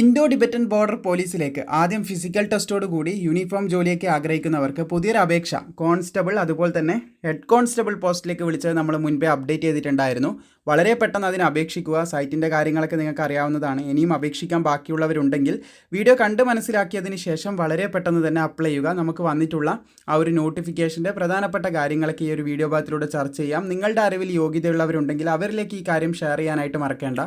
Indo Tibetan border പോലീസിലേക്ക് ആദ്യം physical ടെസ്റ്റോട് കൂടി uniform ജോലിയൊക്കെ ആഗ്രഹിക്കുന്നവർക്ക് പുതിയൊരു അപേക്ഷ. കോൺസ്റ്റബിൾ അതുപോലെ തന്നെ ഹെഡ് കോൺസ്റ്റബിൾ പോസ്റ്റിലേക്ക് വിളിച്ചത് നമ്മൾ മുൻപേ അപ്ഡേറ്റ് ചെയ്തിട്ടുണ്ടായിരുന്നു. വളരെ പെട്ടെന്ന് അതിന് അപേക്ഷിക്കുക സൈറ്റിന്റെ കാര്യങ്ങളൊക്കെ നിങ്ങൾക്ക് അറിയാവുന്നതാണ്. ഇനിയും അപേക്ഷിക്കാൻ ബാക്കിയുള്ളവരുണ്ടെങ്കിൽ വീഡിയോ കണ്ട് മനസ്സിലാക്കിയതിന് ശേഷം വളരെ പെട്ടെന്ന് തന്നെ അപ്ലൈ ചെയ്യുക. നമുക്ക് വന്നിട്ടുള്ള ആ ഒരു നോട്ടിഫിക്കേഷന്റെ പ്രധാനപ്പെട്ട കാര്യങ്ങളൊക്കെ ഈ ഒരു വീഡിയോ ഭാഗത്തിലൂടെ ചർച്ച ചെയ്യാം. നിങ്ങളുടെ അറിവിൽ യോഗ്യതയുള്ളവരുണ്ടെങ്കിൽ അവരിലേക്ക് ഈ കാര്യം ഷെയർ ചെയ്യാനായിട്ട് മറക്കേണ്ട.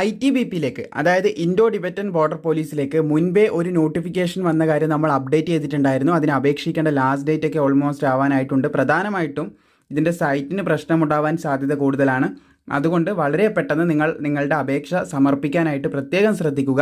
ഐ ടി ബി പിയിലേക്ക് അതായത് ഇൻഡോ ടിബറ്റൻ ബോർഡർ പോലീസിലേക്ക് മുൻപേ ഒരു നോട്ടിഫിക്കേഷൻ വന്ന കാര്യം നമ്മൾ അപ്ഡേറ്റ് ചെയ്തിട്ടുണ്ടായിരുന്നു. അതിന് അപേക്ഷിക്കേണ്ട ലാസ്റ്റ് ഡേറ്റ് ഒക്കെ ഓൾമോസ്റ്റ് ആവാനായിട്ടുണ്ട്. പ്രധാനമായിട്ടും ഇതിന്റെ സൈറ്റിന് പ്രശ്നമുണ്ടാവാൻ സാധ്യത കൂടുതലാണ്. അതുകൊണ്ട് വളരെ പെട്ടെന്ന് നിങ്ങൾ നിങ്ങളുടെ അപേക്ഷ സമർപ്പിക്കാനായിട്ട് പ്രത്യേകം ശ്രദ്ധിക്കുക.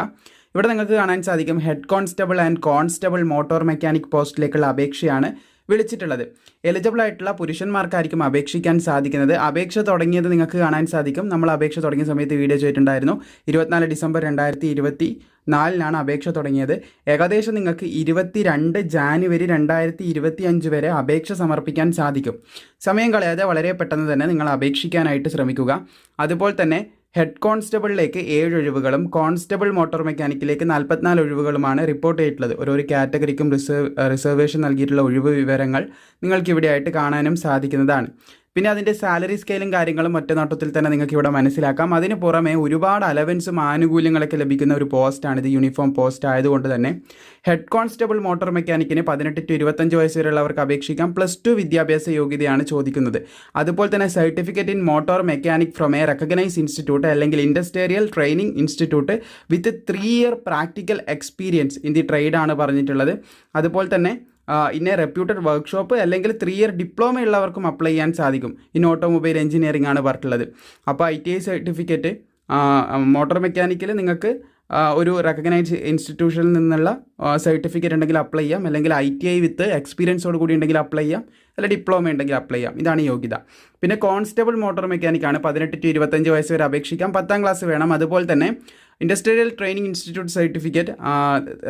ഇവിടെ നിങ്ങൾക്ക് കാണാൻ സാധിക്കും head constable and constable motor mechanic പോസ്റ്റിലേക്കുള്ള അപേക്ഷയാണ്. വിളിച്ചിട്ടുള്ളത്. എലിജിബിൾ ആയിട്ടുള്ള പുരുഷന്മാർക്കായിരിക്കും അപേക്ഷിക്കാൻ സാധിക്കുന്നത്. അപേക്ഷ തുടങ്ങിയത് നിങ്ങൾക്ക് കാണാൻ സാധിക്കും. നമ്മൾ അപേക്ഷ തുടങ്ങിയ സമയത്ത് വീഡിയോ ചെയ്തിട്ടുണ്ടായിരുന്നു. ഇരുപത്തിനാല് ഡിസംബർ രണ്ടായിരത്തി ഇരുപത്തി നാലിനാണ് അപേക്ഷ തുടങ്ങിയത്. ഏകദേശം നിങ്ങൾക്ക് ഇരുപത്തി രണ്ട് ജാനുവരി രണ്ടായിരത്തി ഇരുപത്തി അഞ്ച് വരെ അപേക്ഷ സമർപ്പിക്കാൻ സാധിക്കും. സമയം കളയാതെ വളരെ പെട്ടെന്ന് തന്നെ നിങ്ങൾ അപേക്ഷിക്കാനായിട്ട് ശ്രമിക്കുക. അതുപോലെ തന്നെ ഹെഡ് കോൺസ്റ്റബിളിലേക്ക് ഏഴ് ഒഴിവുകളും കോൺസ്റ്റബിൾ മോട്ടോർ മെക്കാനിക്കിലേക്ക് നാൽപ്പത്തിനാല് ഒഴിവുകളുമാണ് റിപ്പോർട്ട് ചെയ്തിട്ടുള്ളത്. ഓരോ കാറ്റഗറിക്കും റിസർവ് റിസർവേഷൻ നൽകിയിട്ടുള്ള ഒഴിവ് വിവരങ്ങൾ നിങ്ങൾക്കിവിടെയായിട്ട് കാണാനും സാധിക്കുന്നതാണ്. പിന്നെ അതിന്റെ സാലറി സ്കെയിലും കാര്യങ്ങളും ഒറ്റ നോട്ടത്തിൽ തന്നെ നിങ്ങൾക്ക് ഇവിടെ മനസ്സിലാക്കാം. അതിന് പുറമെ ഒരുപാട് അലവൻസും ആനുകൂല്യങ്ങളൊക്കെ ലഭിക്കുന്ന ഒരു പോസ്റ്റാണ് ഇത് യൂണിഫോം പോസ്റ്റ് ആയതുകൊണ്ട് തന്നെ. ഹെഡ് കോൺസ്റ്റബിൾ മോട്ടോർ മെക്കാനിക്കിന് പതിനെട്ട് ടു ഇരുപത്തഞ്ച് വയസ്സ് വരെയുള്ളവർക്ക് അപേക്ഷിക്കാം. പ്ലസ് ടു വിദ്യാഭ്യാസ യോഗ്യതയാണ് ചോദിക്കുന്നത്. അതുപോലെ തന്നെ certificate in motor mechanic from a recognise institute അല്ലെങ്കിൽ industrial training institute with three year practical experience in the trade ആണ് പറഞ്ഞിട്ടുള്ളത്. അതുപോലെ തന്നെ ഇന്ന റെപ്യൂട്ടഡ് വർക്ക്ഷോപ്പ് അല്ലെങ്കിൽ ത്രീ ഇയർ ഡിപ്ലോമ ഉള്ളവർക്കും അപ്ലൈ ചെയ്യാൻ സാധിക്കും. ഇൻ ഓട്ടോമൊബൈൽ എഞ്ചിനീയറിംഗ് ആണ് പറഞ്ഞിട്ടുള്ളത്. അപ്പോൾ I T I certificate motor mechanical നിങ്ങൾക്ക് ഒരു റെക്കഗ്നൈസ് ഇൻസ്റ്റിറ്റ്യൂഷനിൽ നിന്നുള്ള സർട്ടിഫിക്കറ്റ് ഉണ്ടെങ്കിൽ അപ്ലൈ ചെയ്യാം. അല്ലെങ്കിൽ ഐ ടി ഐ വിത്ത് എക്സ്പീരിയൻസോട് കൂടി ഉണ്ടെങ്കിൽ അപ്ലൈ ചെയ്യാം. അല്ല ഡിപ്ലോമ ഉണ്ടെങ്കിൽ അപ്ലൈ ചെയ്യാം. ഇതാണ് യോഗ്യത. പിന്നെ കോൺസ്റ്റബിൾ മോട്ടോർ മെക്കാനിക് ആണ്. പതിനെട്ട് ടു ഇരുപത്തഞ്ച് വയസ്സ് വരെ അപേക്ഷിക്കാം. പത്താം ക്ലാസ് വേണം. അതുപോലെ തന്നെ industrial training institute certificate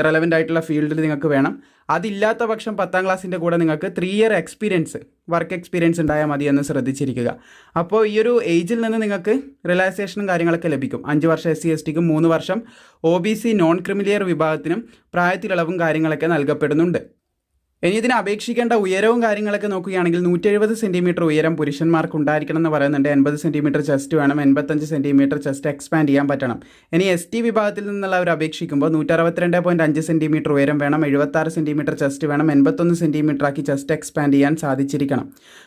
relevant ആയിട്ടുള്ള ഫീൽഡിൽ നിങ്ങൾക്ക് വേണം. അതില്ലാത്ത പക്ഷം പത്താം ക്ലാസ്സിന്റെ കൂടെ നിങ്ങൾക്ക് three year experience work experience ഉണ്ടായാൽ മതി എന്ന് ശ്രദ്ധിച്ചിരിക്കുക. അപ്പോൾ ഈ ഒരു ഏജിൽ നിന്ന് നിങ്ങൾക്ക് റിലാക്സേഷനും കാര്യങ്ങളൊക്കെ ലഭിക്കും. അഞ്ച് വർഷം എസ് സി എസ് ടിക്കും മൂന്ന് വർഷം O B C non creamy layer വിഭാഗത്തിനും പ്രായത്തിലളവും കാര്യങ്ങളൊക്കെ നൽകപ്പെടുന്നുണ്ട്. ഇനി ഇതിന് അപേക്ഷിക്കേണ്ട ഉയരവും കാര്യങ്ങളൊക്കെ നോക്കുകയാണെങ്കിൽ നൂറ്റി എഴുപത് സെന്റിമീറ്റർ ഉയരം പുരുഷന്മാർക്ക് ഉണ്ടായിരിക്കണം എന്ന് പറയുന്നുണ്ട്. എൺപത് സെന്റിമീറ്റർ ചെസ്റ്റ് വേണം എൺപത്തഞ്ച് സെന്റിമീറ്റർ ചെസ്റ്റ് എക്സ്പാൻഡ് ചെയ്യാൻ പറ്റണം. ഇനി എസ് ടി വിഭാഗത്തിൽ നിന്നുള്ളവർ അപേക്ഷിക്കുമ്പോൾ നൂറ്ററുപത്തിരണ്ട് പോയിന്റ് അഞ്ച് സെന്റിമീറ്റർ ഉയരം വേണം എഴുപത്താറ് സെന്റിമീറ്റർ ചെസ്റ്റ് വേണം എൺപത്തൊന്ന് സെന്റിമീറ്റർ ആക്കി ചെസ്റ്റ് എക്സ്പാൻഡ് ചെയ്യാൻ സാധിച്ചിരിക്കണം.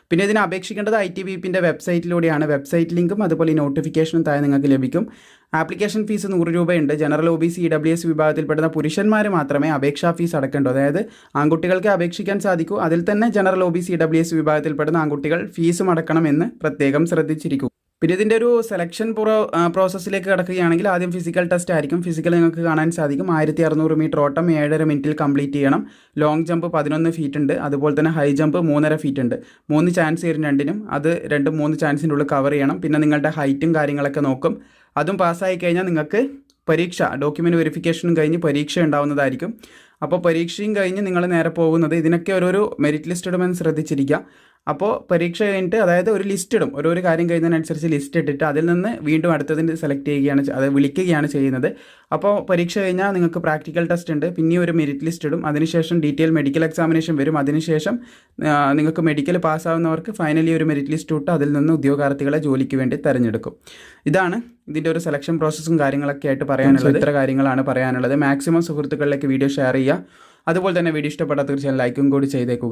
പിന്നെ ഇതിന് അപേക്ഷിക്കേണ്ടത് ഐ ടി വി വെബ്സൈറ്റിലൂടെയാണ്. വെബ്സൈറ്റ് ലിങ്കും അതുപോലെ നോട്ടിഫിക്കേഷനും താഴെ നിങ്ങൾക്ക് ലഭിക്കും. ആപ്ലിക്കേഷൻ ഫീസ് നൂറ് രൂപയുണ്ട്. General O B C E W S വിഭാഗത്തിൽപ്പെടുന്ന പുരുഷന്മാർ മാത്രമേ അപേക്ഷാ ഫീസ് അടക്കേണ്ടൂ. അതായത് ആൺകുട്ടികൾക്ക് അപേക്ഷിക്കാൻ സാധിക്കൂ. അതിൽ തന്നെ general O B C W S വിഭാഗത്തിൽപ്പെടുന്ന ആൺകുട്ടികൾ ഫീസും അടക്കണമെന്ന് പ്രത്യേകം ശ്രദ്ധിച്ചിരിക്കും. പിന്നെ ഇതിന്റെ ഒരു സെലക്ഷൻ പ്രോ പ്രോസസ്സിലേക്ക് കിടക്കുകയാണെങ്കിൽ ആദ്യം ഫിസിക്കൽ ടെസ്റ്റ് ആയിരിക്കും. ഫിസിക്കൽ നിങ്ങൾക്ക് കാണാൻ സാധിക്കും. ആയിരത്തി അറുന്നൂറ് മീറ്റർ ഓട്ടം ഏഴര മിനിറ്റിൽ കംപ്ലീറ്റ് ചെയ്യണം. ലോങ് ജമ്പ് പതിനൊന്ന് ഫീറ്റ് ഉണ്ട്. അതുപോലെ തന്നെ ഹൈ ജമ്പ് മൂന്നര ഫീറ്റ് ഉണ്ട്. മൂന്ന് ചാൻസ് വരും രണ്ടിനും. അത് രണ്ടും മൂന്ന് ചാൻസിന്റെ ഉള്ളിൽ കവർ ചെയ്യണം. പിന്നെ നിങ്ങളുടെ ഹൈറ്റും കാര്യങ്ങളൊക്കെ നോക്കും. അതും പാസ്സായി കഴിഞ്ഞാൽ നിങ്ങൾക്ക് പരീക്ഷ ഡോക്യുമെന്റ് വെരിഫിക്കേഷനും കഴിഞ്ഞ് പരീക്ഷ ഉണ്ടാവുന്നതായിരിക്കും. അപ്പോൾ പരീക്ഷയും കഴിഞ്ഞ് നിങ്ങൾ നേരെ പോകുന്നത് ഇതിനൊക്കെ ഓരോരോ മെറിറ്റ് ലിസ്റ്റ് ഇടുമെന്ന് ശ്രദ്ധിച്ചിരിക്കുക. അപ്പോൾ പരീക്ഷ കഴിഞ്ഞിട്ട് അതായത് ഒരു ലിസ്റ്റ് ഇടും. ഓരോരോ കാര്യം കഴിയുന്നതിനനുസരിച്ച് ലിസ്റ്റ് ഇട്ടിട്ട് അതിൽ നിന്ന് വീണ്ടും അടുത്തതിന് സെലക്ട് ചെയ്യുകയാണ് അത് വിളിക്കുകയാണ് ചെയ്യുന്നത്. അപ്പോൾ പരീക്ഷ കഴിഞ്ഞാൽ നിങ്ങൾക്ക് പ്രാക്ടിക്കൽ ടെസ്റ്റ് ഉണ്ട്. പിന്നെ ഒരു മെറിറ്റ് ലിസ്റ്റ് ഇടും. അതിനുശേഷം ഡീറ്റെയിൽ മെഡിക്കൽ എക്സാമിനേഷൻ വരും. അതിനുശേഷം നിങ്ങൾക്ക് മെഡിക്കൽ പാസ്സാവുന്നവർക്ക് ഫൈനലി ഒരു മെറിറ്റ് ലിസ്റ്റ് ഇട്ട് അതിൽ നിന്ന് ഉദ്യോഗാർത്ഥികളെ ജോലിക്ക് വേണ്ടി തിരഞ്ഞെടുക്കും. ഇതാണ് ഇതിന്റെ ഒരു സെലക്ഷൻ പ്രോസസ്സും കാര്യങ്ങളൊക്കെ ആയിട്ട് പറയാനുള്ളത്. ഇത്ര കാര്യങ്ങളാണ് പറയാനുള്ളത്. മാക്സിമം സുഹൃത്തുക്കളിലേക്ക് വീഡിയോ ഷെയർ ചെയ്യുക. അതുപോലെ തന്നെ വീഡിയോ ഇഷ്ടപ്പെടാത്ത തീർച്ചയായും ലൈക്കും കൂടി ചെയ്തേക്കുക.